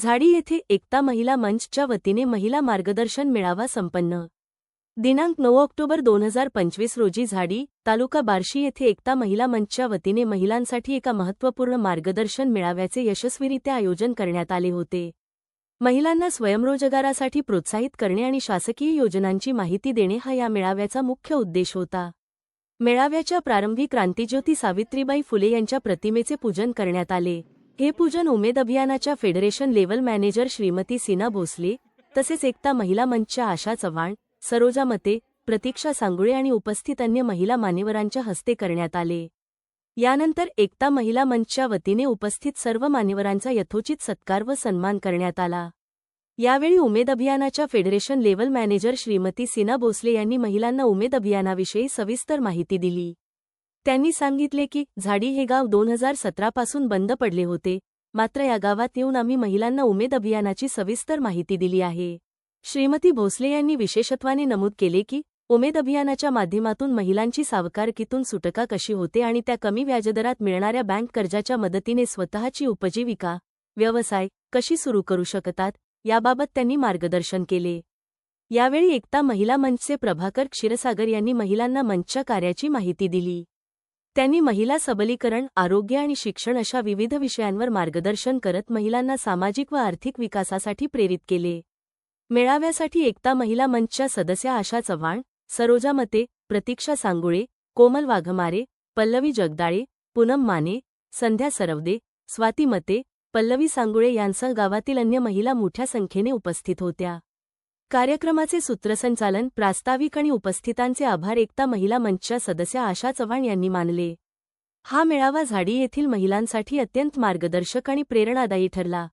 झाडी येथे एकता महिला मंचच्या वतीने महिला मार्गदर्शन मेळावा संपन्न. दिनांक नऊ ऑक्टोबर दोन हजार पंचवीस रोजी झाडी तालुका बार्शी येथे एकता महिला मंचच्या वतीने महिलांसाठी एका महत्त्वपूर्ण मार्गदर्शन मेळाव्याचे यशस्वीरित्या आयोजन करण्यात आले होते. महिलांना स्वयंरोजगारासाठी प्रोत्साहित करणे आणि शासकीय योजनांची माहिती देणे हा या मेळाव्याचा मुख्य उद्देश होता. मेळाव्याच्या प्रारंभी क्रांतिज्योती सावित्रीबाई फुले यांच्या प्रतिमेचे पूजन करण्यात आले. हे पूजन उमेद अभियानाच्या federation level manager Shrimati Seena Bhosale तसेच एकता महिला मंचच्या आशा चव्हाण सरोजा मते प्रतीक्षा सांगुळे आणि उपस्थित अन्य महिला मान्यवरांच्या हस्ते करण्यात आले. यानंतर एकता महिला मंचच्या वतीने उपस्थित सर्व मान्यवरांचा यथोचित सत्कार व सन्मान करण्यात आला. यावेळी उमेद अभियानाच्या federation level manager Shrimati Seena Bhosale यांनी महिलांना उमेद अभियानाविषयी सविस्तर माहिती दिली. त्यांनी सांगितले की झाडी हे गाव दोन हजार सतरापासून बंद पडले होते. मात्र या गावात येऊन आम्ही महिलांना उमेद अभियानाची सविस्तर माहिती दिली आहे. श्रीमती भोसले यांनी विशेषत्वाने नमूद केले की उमेद अभियानाच्या माध्यमातून महिलांची सावकारकीतून सुटका कशी होते आणि त्या कमी व्याजदरात मिळणाऱ्या बँक कर्जाच्या मदतीने स्वतःची उपजीविका व्यवसाय कशी सुरू करू शकतात याबाबत त्यांनी मार्गदर्शन केले. यावेळी एकता महिला मंचचे प्रभाकर क्षीरसागर यांनी महिलांना मंचच्या कार्याची माहिती दिली. त्यांनी महिला सबलीकरण आरोग्य आणि शिक्षण अशा विविध विषयांवर मार्गदर्शन करत महिलांना सामाजिक व आर्थिक विकासासाठी प्रेरित केले. मेळाव्यासाठी एकता महिला मंचच्या सदस्या आशा चव्हाण सरोजा मते प्रतीक्षा सांगुळे कोमल वाघमारे पल्लवी जगदाळे पूनम माने संध्या सरवदे स्वाती मते पल्लवी सांगुळे यांसह गावातील अन्य महिला मोठ्या संख्येने उपस्थित होत्या. कार्यक्रमाचे सूत्रसंचालन प्रास्ताविक आणि उपस्थितांचे आभार एकता महिला मंचच्या सदस्या आशा चव्हाण यांनी मानले. हा मेळावा झाडी येथील महिलांसाठी अत्यंत मार्गदर्शक आणि प्रेरणादायी ठरला.